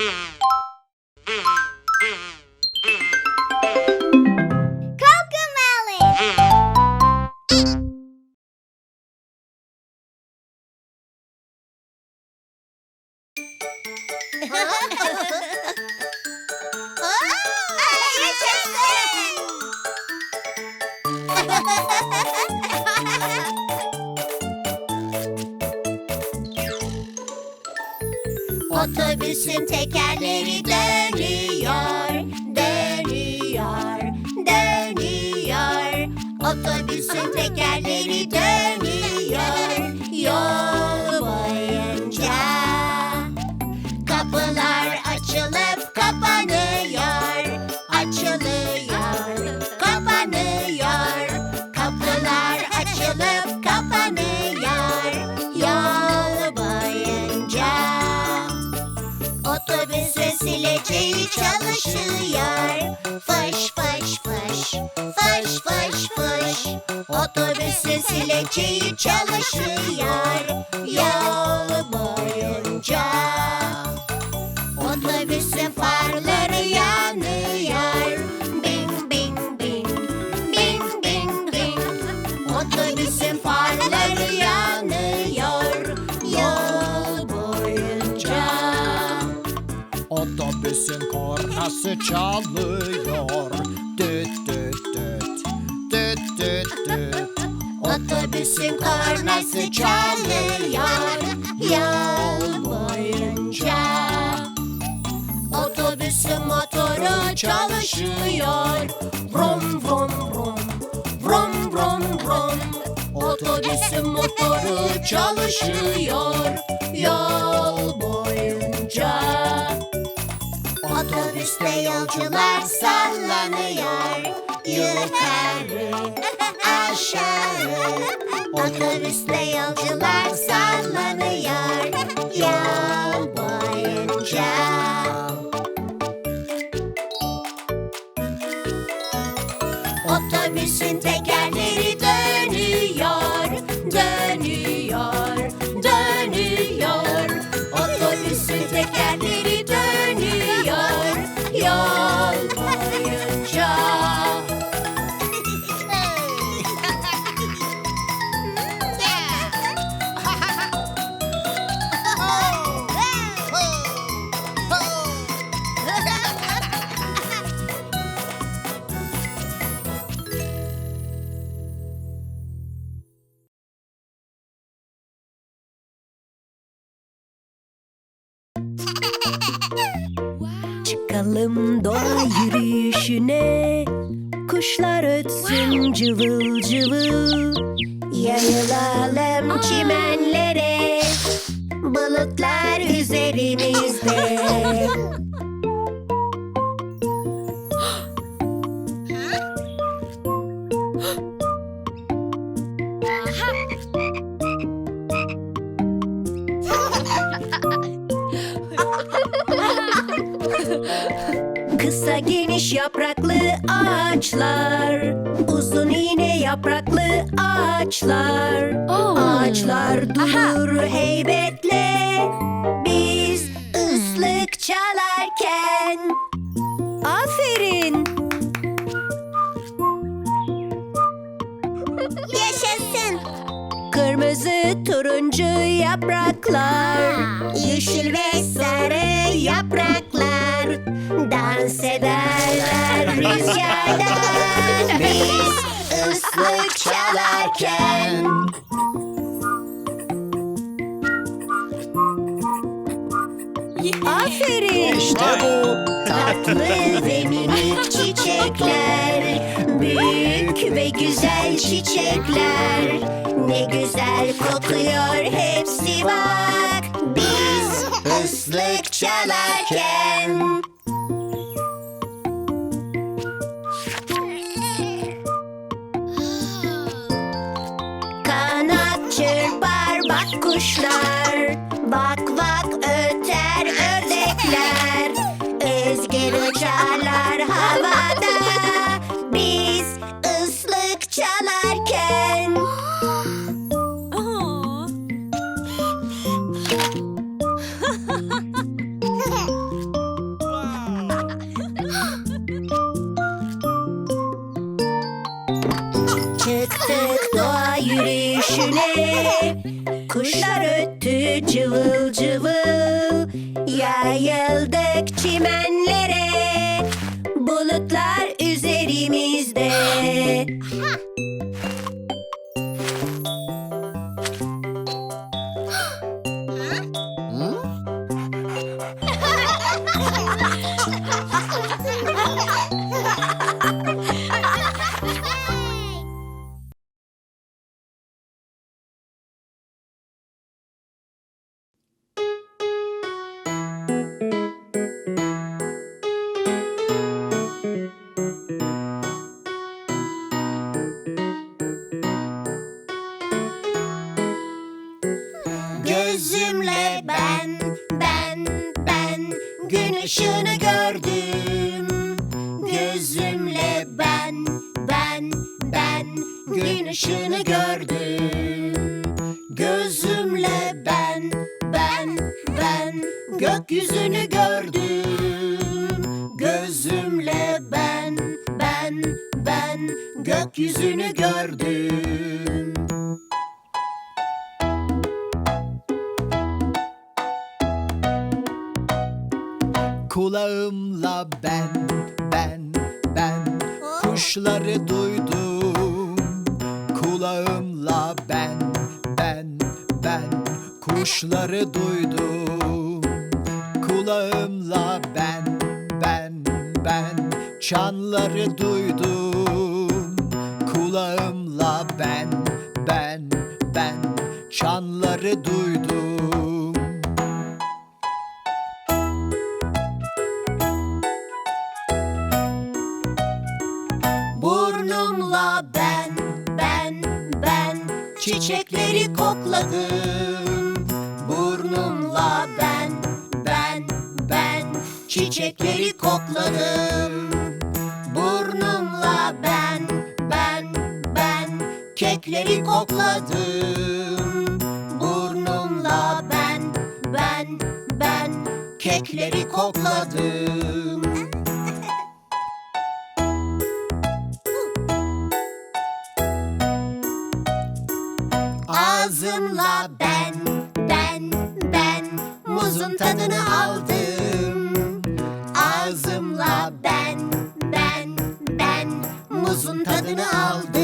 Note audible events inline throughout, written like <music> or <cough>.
Yeah. Çalışıyor. Fış fış fış, fış fış fış. Otobüsün sileceği çalışıyor. Yol çalıyor. Düt düt düt. Düt düt düt. Otobüsün kornası çalıyor yol boyunca. Otobüsün motoru çalışıyor. Vrum vrum vrum. Vrum vrum vrum. Otobüsün motoru çalışıyor yol boyunca. Otobüste yolcular sallanıyor yukarı aşağı. Otobüste yolcular sallanıyor yol boyunca. Çıkalım doğa yürüyüşüne. Kuşlar ötsün cıvıl cıvıl. Yayılalım çimenlere. Bulutlar üzerimizde Kısa geniş yapraklı ağaçlar Uzun iğne yapraklı ağaçlar. Ağaçlar durur heybetle Biz ıslık çalarken. Aferin. Yaşasın. Kırmızı turuncu yapraklar Yeşil ve sarı yapraklar dans ederler rüzgarda. Biz ıslık çalarken Aferin İşte bu. tatlı ve minik çiçekler, büyük ve güzel çiçekler. Ne güzel kokuyor hepsi bak. Biz ıslık çalarken. Kuşlar Bak Kulağımla ben, ben, ben kuşları duydum. Kulağımla ben, ben, ben kuşları duydum. Kulağımla ben, ben, ben çanları duydum. Kulağımla ben, ben, ben çanları duydum. Kokladım. Burnumla ben, ben, ben çiçekleri kokladım. Burnumla ben, ben, ben kekleri kokladım. Burnumla ben, ben, ben kekleri kokladım. Tadını aldım. Ağzımla ben, ben, ben muzun tadını aldım.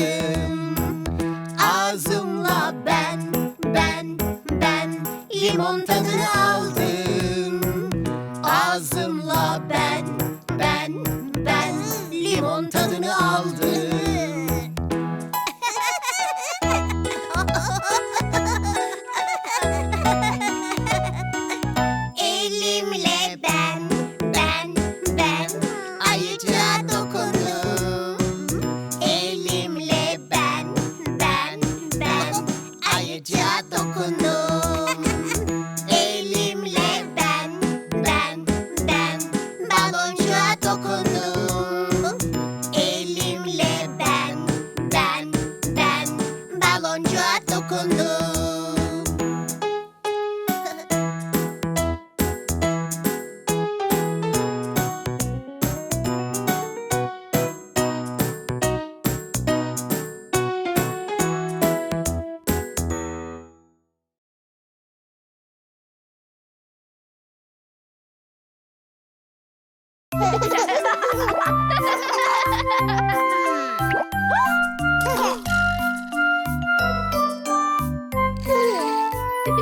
Bir,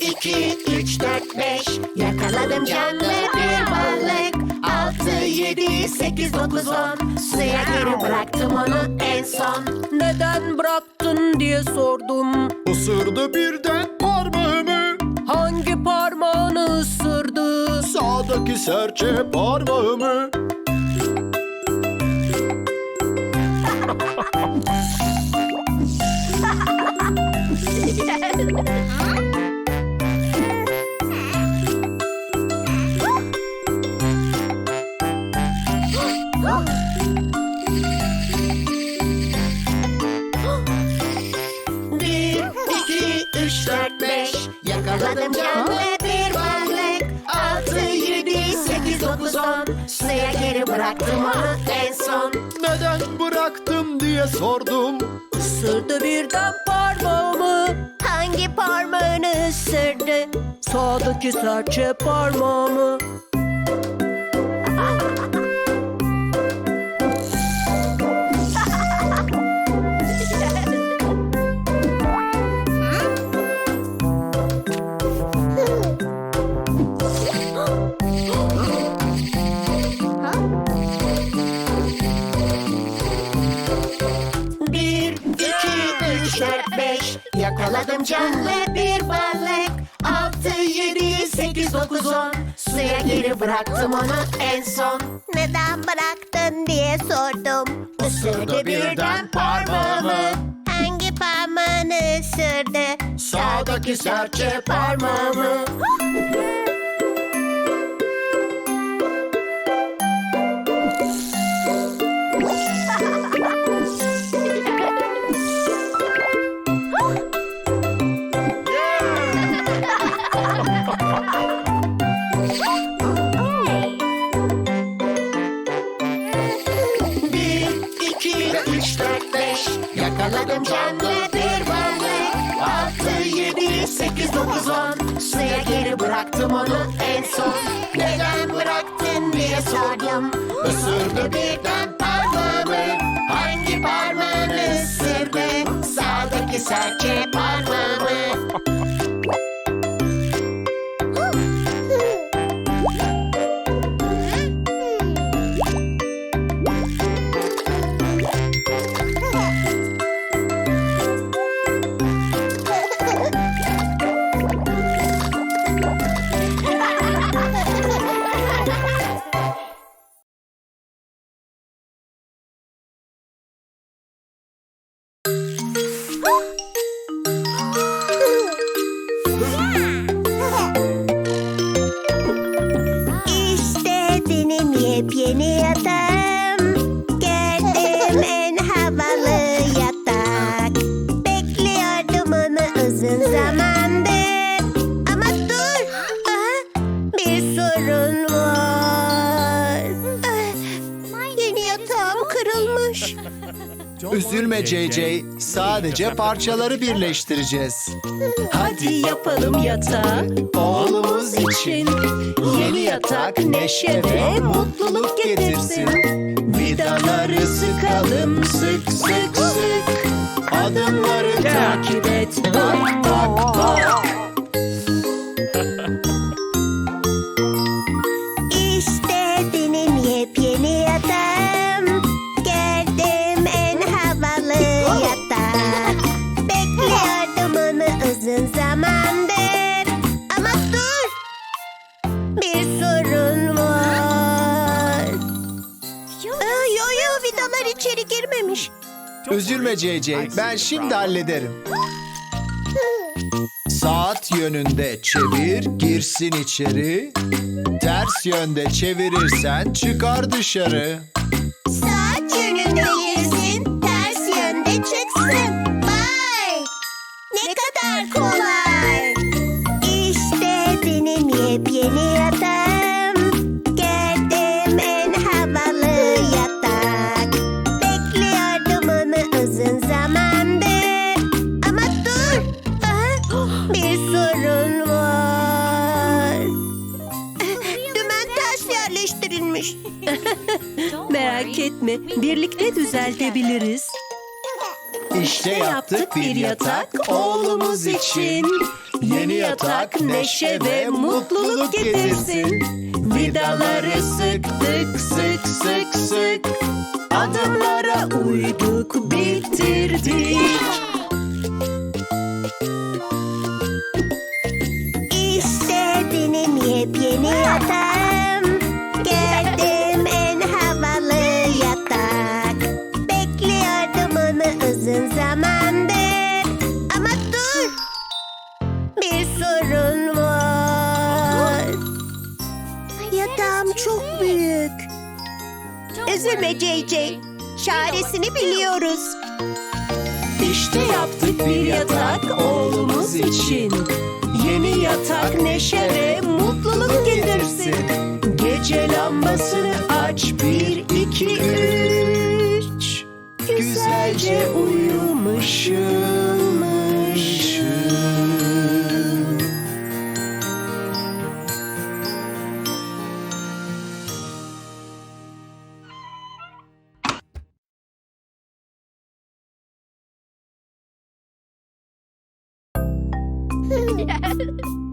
iki, üç, dört, beş. Yakaladım canlı bir balık. Altı, yedi, sekiz, dokuz, on. Suya geri bıraktım onu en son. Neden bıraktın diye sordum. Isırdı birden Sağdaki serçe parmağımı? Bir, iki, üç, dört, beş. Yakaladım canlı Suya geri bıraktım onu en son. Neden bıraktım diye sordum. Isırdı birden parmağımı. Hangi parmağını ısırdı? Sağdaki serçe parmağımı Yakaladım canlı bir balık Altı, yedi, sekiz, dokuz, on. Suya geri bıraktım onu en son. Neden bıraktın diye sordum. Isırdı birden parmağımı Hangi parmağını ısırdı? Sağdaki serçe parmağımı Yakaladım canlı bir balık Altı, yedi, sekiz, dokuz, on. Suya geri bıraktım onu en son. Neden bıraktın diye sordum. Isırdı birden parmağımı. Hangi parmağını ısırdı? Sağdaki serçe parmağımı kırılmış Üzülme JJ Sadece parçaları birleştireceğiz. Hadi yapalım yatağı Oğlumuz için Yeni yatak neşe ve mutluluk getirsin. Vidaları sıkalım sık sık sık. Adımları Takip et. Bak bak bak Üzülme JJ ben şimdi hallederim. Saat yönünde çevir girsin içeri. Ters yönde çevirirsen çıkar dışarı. Saat yönünde birlikte düzeltebiliriz. İşte yaptık bir yatak oğlumuz için. Yeni yatak neşe ve mutluluk getirsin. Vidaları sıktık sık sık sık. Adımlara uyduk bitirdik. İşte benim yepyeni yatağım üzülme JJ. Çaresini biliyoruz. İşte yaptık bir yatak oğlumuz için. Yeni yatak neşe ve mutluluk getirsin. Gece lambasını aç bir iki üç. Güzelce uyumuşum. <laughs> yes.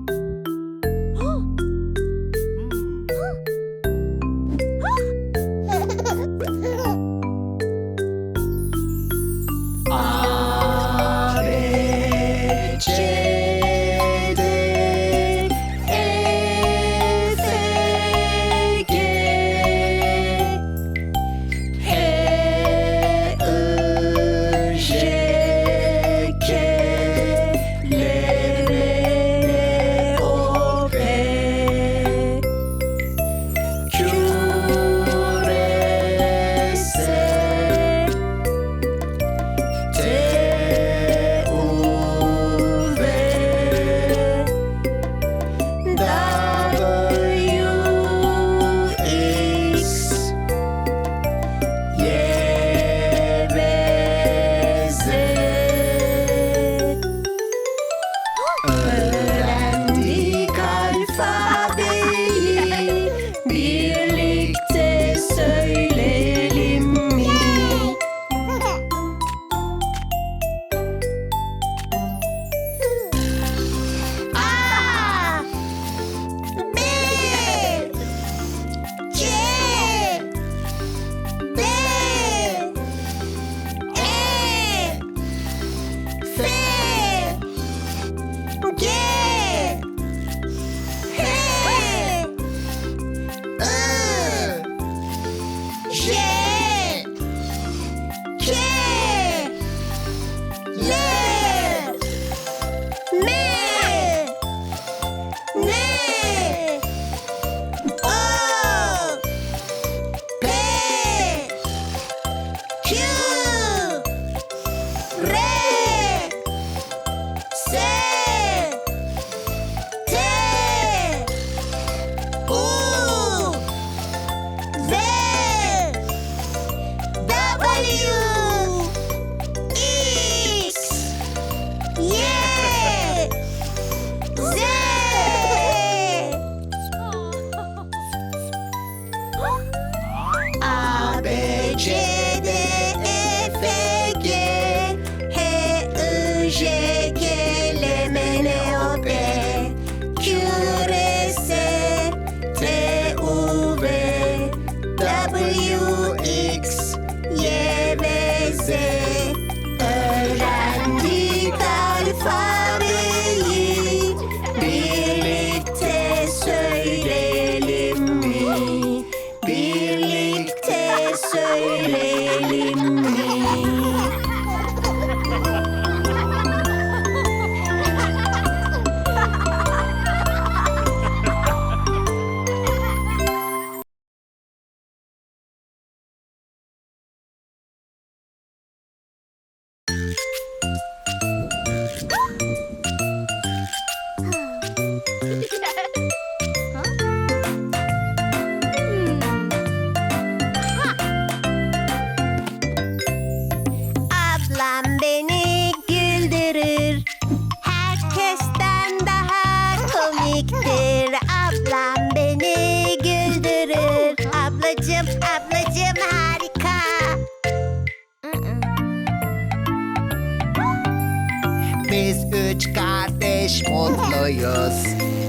kardeş mutluyuz.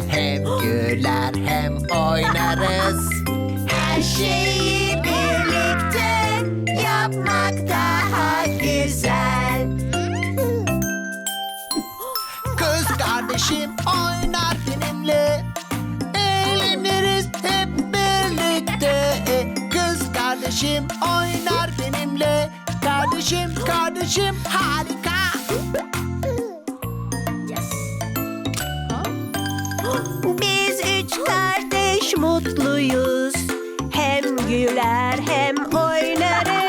Hem güler hem oynarız. Her şeyi birlikte yapmak daha güzel. Kız kardeşim oynar benimle. Eğleniriz hep birlikte. Kız kardeşim oynar benimle. Kardeşim kardeşim harika. mutluyuz. Hem güler hem oynarız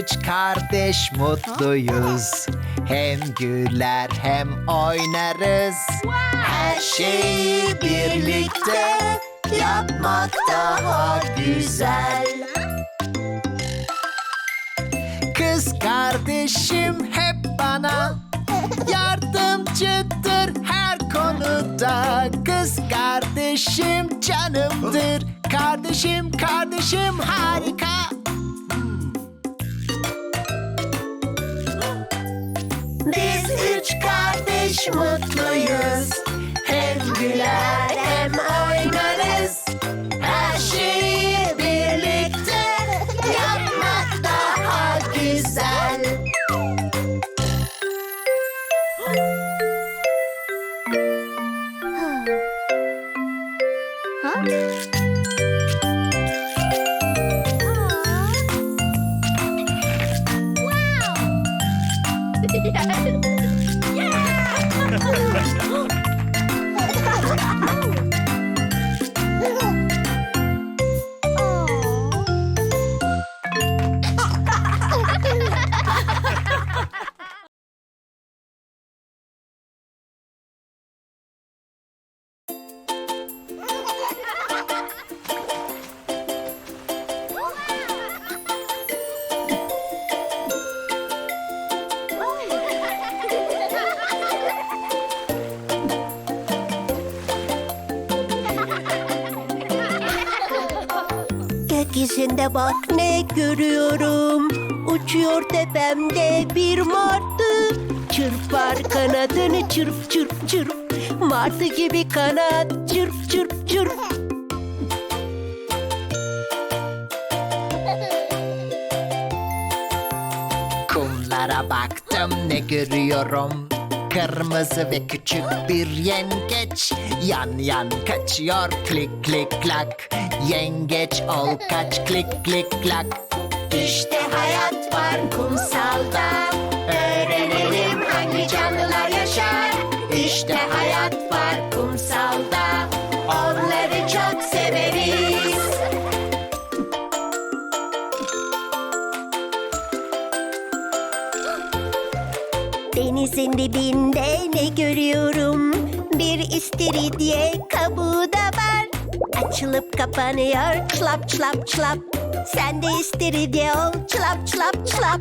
üç kardeş mutluyuz. Hem güler hem oynarız. Her şeyi birlikte yapmak daha güzel. Kız kardeşim hep bana yardımcıdır her konuda. Kız kardeşim canımdır. Kardeşim kardeşim harika. Mutluyuz. Hem Güler Gökyüzünde bak ne görüyorum. Uçuyor tepemde bir martı. Çırpar kanadını çırp çırp çırp. Martı gibi kanat çırp çırp çırp. Kumlara baktım ne görüyorum Kırmızı ve küçük bir yengeç Yan yan kaçıyor klik klik klak Yengeç ol kaç klik klik klak İşte hayat var kumsalda. Öğrenelim hangi canlılar yaşar. İşte hayat var kumsalda. Onları çok severiz. Denizin dibinde ne görüyorum? Bir istiridye kabuğu. Açılıp kapanıyor. Çlap çlap çlap. Sen de istiridye ol. Çlap çlap çlap.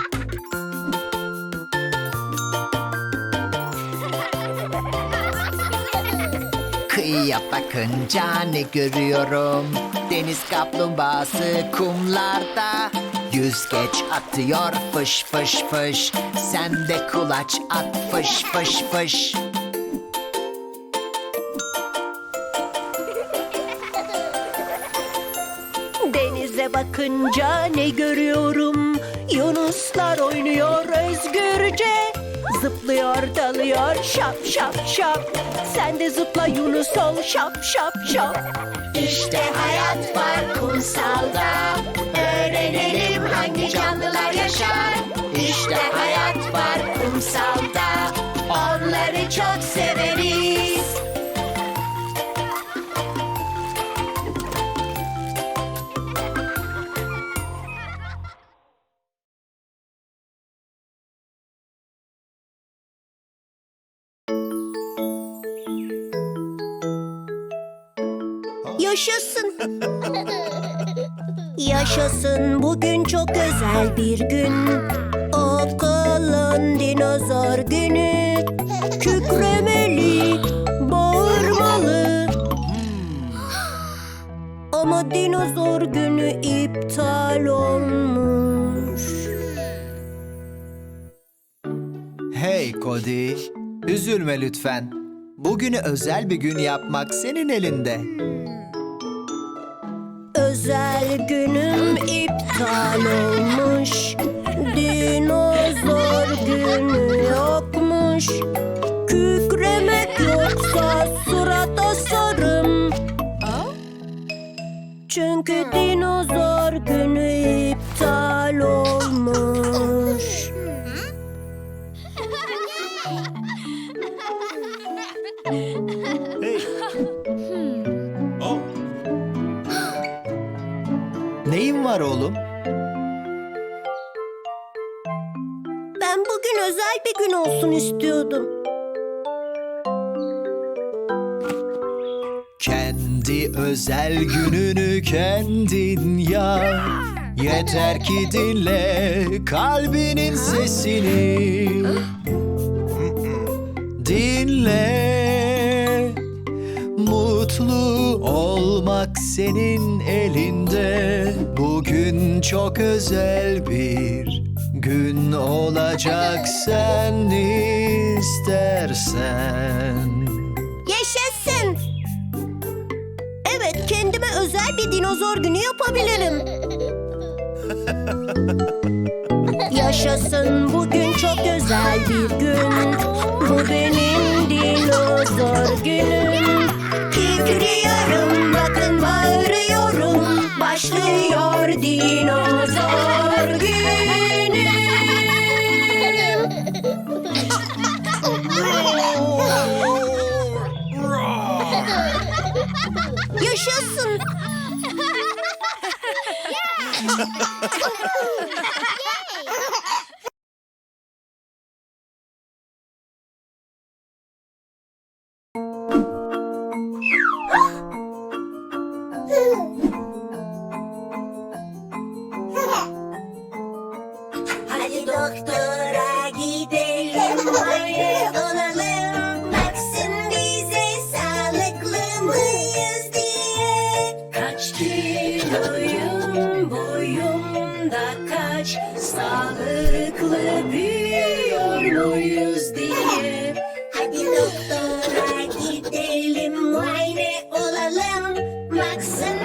Kıyıya bakınca ne görüyorum? Deniz kaplumbağası kumlarda. Yüzgeç atıyor fış fış fış. Sen de kulaç at fış fış fış bakınca ne görüyorum? Yunuslar oynuyor özgürce. Zıplıyor dalıyor şap şap şap. Sen de zıpla Yunus ol şap şap şap. İşte hayat var kumsalda. Öğrenelim hangi canlılar yaşar. İşte hayat var kumsalda. Onları çok severiz. Yaşasın. <laughs> Yaşasın bugün çok özel bir gün. Okulun dinozor günü. Kükremeli, bağırmalı. Ama dinozor günü iptal olmuş. Hey Cody, üzülme lütfen. Bugünü özel bir gün yapmak senin elinde. Özel günüm iptal olmuş. Dinozor günü yokmuş. Kükremek yoksa surat asarım Çünkü dinozor var oğlum? Ben bugün özel bir gün olsun istiyordum. Kendi özel gününü kendin yap. Yeter ki dinle kalbinin sesini. Dinle. Mutlu olmak senin elinde Bugün çok özel bir gün olacak sen istersen Yaşasın. Evet, kendime özel bir dinozor günü yapabilirim. Yaşasın bugün çok özel bir gün. Bu benim dinozor günüm. Bakın bağırıyorum. Başlıyor dinozor Max and